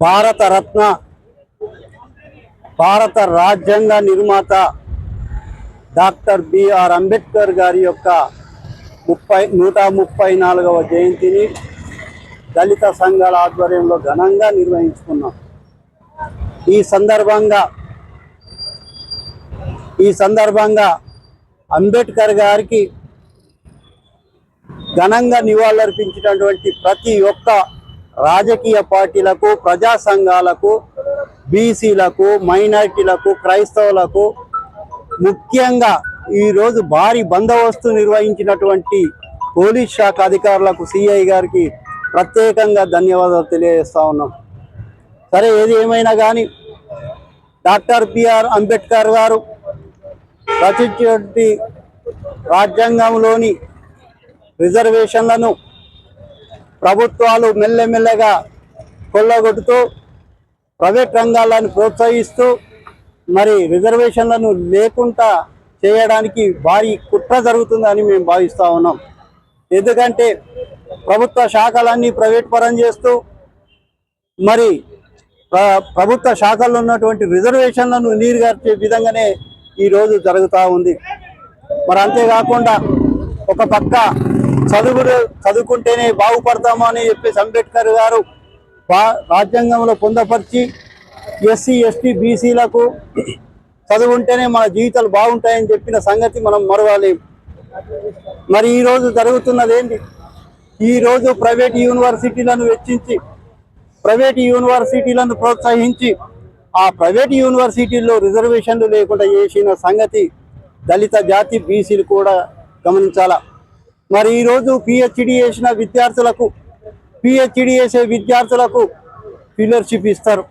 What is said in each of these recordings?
భారతరత్న భారత రాజ్యాంగ నిర్మాత డాక్టర్ బిఆర్ అంబేద్కర్ గారి యొక్క ముప్పై నూట ముప్పై నాలుగవ జయంతిని దళిత సంఘాల ఆధ్వర్యంలో ఘనంగా నిర్వహించుకున్నాం. ఈ సందర్భంగా ఈ సందర్భంగా అంబేద్కర్ గారికి ఘనంగా నివాళులర్పించినటువంటి ప్రతి ఒక్క రాజకీయ పార్టీలకు ప్రజా సంఘాలకు బీసీలకు మైనారిటీలకు క్రైస్తవులకు ముఖ్యంగా ఈరోజు భారీ బందోబస్తు నిర్వహించినటువంటి పోలీస్ శాఖ అధికారులకు సిఐ గారికి ప్రత్యేకంగా ధన్యవాదాలు తెలియజేస్తా ఉన్నాం. సరే ఏది ఏమైనా కానీ డాక్టర్ బిఆర్ అంబేద్కర్ గారు రచించినటువంటి రాజ్యాంగంలోని రిజర్వేషన్లను ప్రభుత్వాలు మెల్లమెల్లగా కొల్లగొట్టుతూ ప్రైవేట్ రంగాలను ప్రోత్సహిస్తూ మరి రిజర్వేషన్లను లేకుండా చేయడానికి భారీ కుట్ర జరుగుతుందని మేము భావిస్తూ ఉన్నాం. ఎందుకంటే ప్రభుత్వ శాఖలన్నీ ప్రైవేట్ పరం చేస్తూ మరి ప్ర- ప్రభుత్వ శాఖల్లో ఉన్నటువంటి రిజర్వేషన్లను నీరుగార్చే విధంగానే ఈరోజు జరుగుతూ ఉంది. మరి అంతేకాకుండా ఒక పక్క చదువులు చదువుకుంటేనే బాగుపడతాము అని చెప్పేసి అంబేద్కర్ గారు రాజ్యాంగంలో పొందపరిచి ఎస్సీ ఎస్టీ బీసీలకు చదువుంటేనే మన జీవితాలు బాగుంటాయని చెప్పిన సంగతి మనం మరవాలేం. మరి ఈరోజు జరుగుతున్నది ఏంటి ఈరోజు ప్రైవేట్ యూనివర్సిటీలను వెచ్చించి ప్రైవేట్ యూనివర్సిటీలను ప్రోత్సహించి ఆ ప్రైవేట్ యూనివర్సిటీల్లో రిజర్వేషన్లు లేకుండా చేసిన సంగతి దళిత జాతి బీసీలు కూడా గమనించాలా? మరి ఈరోజు పిహెచ్డి చేసిన విద్యార్థులకు పిహెచ్డి చేసే విద్యార్థులకు ఫిల్లర్షిప్ ఇస్తారు.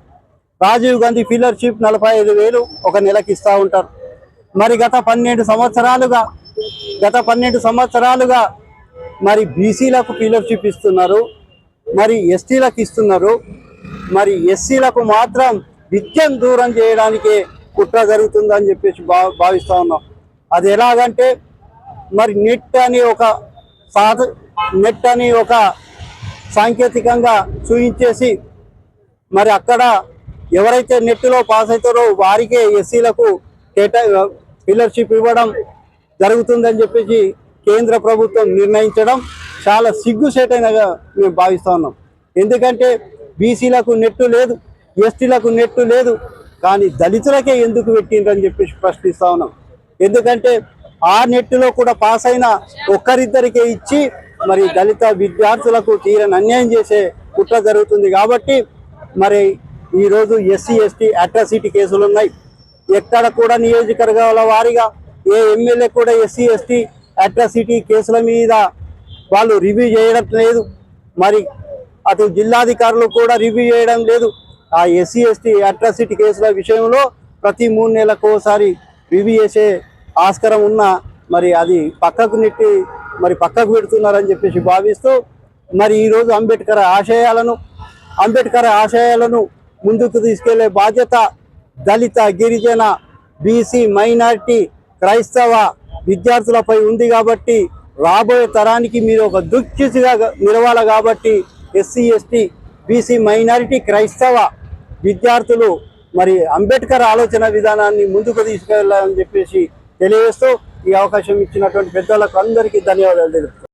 రాజీవ్ గాంధీ ఫిల్లర్షిప్ నలభై ఐదు వేలు ఒక నెలకి ఇస్తూ ఉంటారు. మరి గత పన్నెండు సంవత్సరాలుగా గత పన్నెండు సంవత్సరాలుగా మరి బీసీలకు ఫిల్లర్షిప్ ఇస్తున్నారు మరి ఎస్టీలకు ఇస్తున్నారు మరి ఎస్సీలకు మాత్రం విద్యను దూరం చేయడానికే కుట్ర జరుగుతుందని చెప్పేసి భా భావిస్తూ ఉన్నాం. అది ఎలాగంటే మరి నెట్ అని ఒక సాధ నెట్ అని ఒక సాంకేతికంగా చూయించేసి మరి అక్కడ ఎవరైతే నెట్లో పాస్ అవుతారో వారికే ఎస్సీలకు కేటా ఫీలర్షిప్ ఇవ్వడం జరుగుతుందని చెప్పేసి కేంద్ర ప్రభుత్వం నిర్ణయించడం చాలా సిగ్గుసేటైనగా మేము భావిస్తూ ఉన్నాం. ఎందుకంటే బీసీలకు నెట్టు లేదు. ఎస్టీలకు నెట్టు లేదు. కానీ దళితులకే ఎందుకు పెట్టిండ్రని చెప్పేసి ప్రశ్నిస్తా ఉన్నాం. ఎందుకంటే ఆ నెట్టులో కూడా పాస్ అయిన ఒక్కరిద్దరికే ఇచ్చి మరి దళిత విద్యార్థులకు తీరని అన్యాయం చేసే కుట్ర జరుగుతుంది కాబట్టి మరి ఈరోజు ఎస్సీ ఎస్టీ అట్రాసిటీ కేసులు ఉన్నాయి. ఎక్కడ కూడా నియోజకవర్గాల వారీగా ఏ ఎమ్మెల్యే కూడా ఎస్సీ ఎస్టీ అట్రాసిటీ కేసుల మీద వాళ్ళు రివ్యూ చేయడం లేదు. మరి అటు జిల్లాధికారులు కూడా రివ్యూ చేయడం లేదు. ఆ ఎస్సీ ఎస్టీ అట్రాసిటీ కేసుల విషయంలో ప్రతి మూడు నెలలకు ఒకసారి రివ్యూ చేసే ఆస్కారం ఉన్నా మరి అది పక్కకు నెట్టి మరి పక్కకు పెడుతున్నారని చెప్పేసి భావిస్తూ మరి ఈరోజు అంబేద్కర్ ఆశయాలను అంబేద్కర్ ఆశయాలను ముందుకు తీసుకెళ్ళే బాధ్యత దళిత గిరిజన బీసీ మైనారిటీ క్రైస్తవ విద్యార్థులపై ఉంది కాబట్టి రాబోయే తరానికి మీరు ఒక దుఃఖిసిగా నిలవాలి కాబట్టి ఎస్సీ ఎస్టీ బీసీ మైనారిటీ క్రైస్తవ విద్యార్థులు మరి అంబేద్కర్ ఆలోచన విధానాన్ని ముందుకు తీసుకెళ్ళాలని చెప్పేసి తెలియజేస్తూ ఈ అవకాశం ఇచ్చినటువంటి పెద్దలకు అందరికీ ధన్యవాదాలు తెలుపుతున్నాను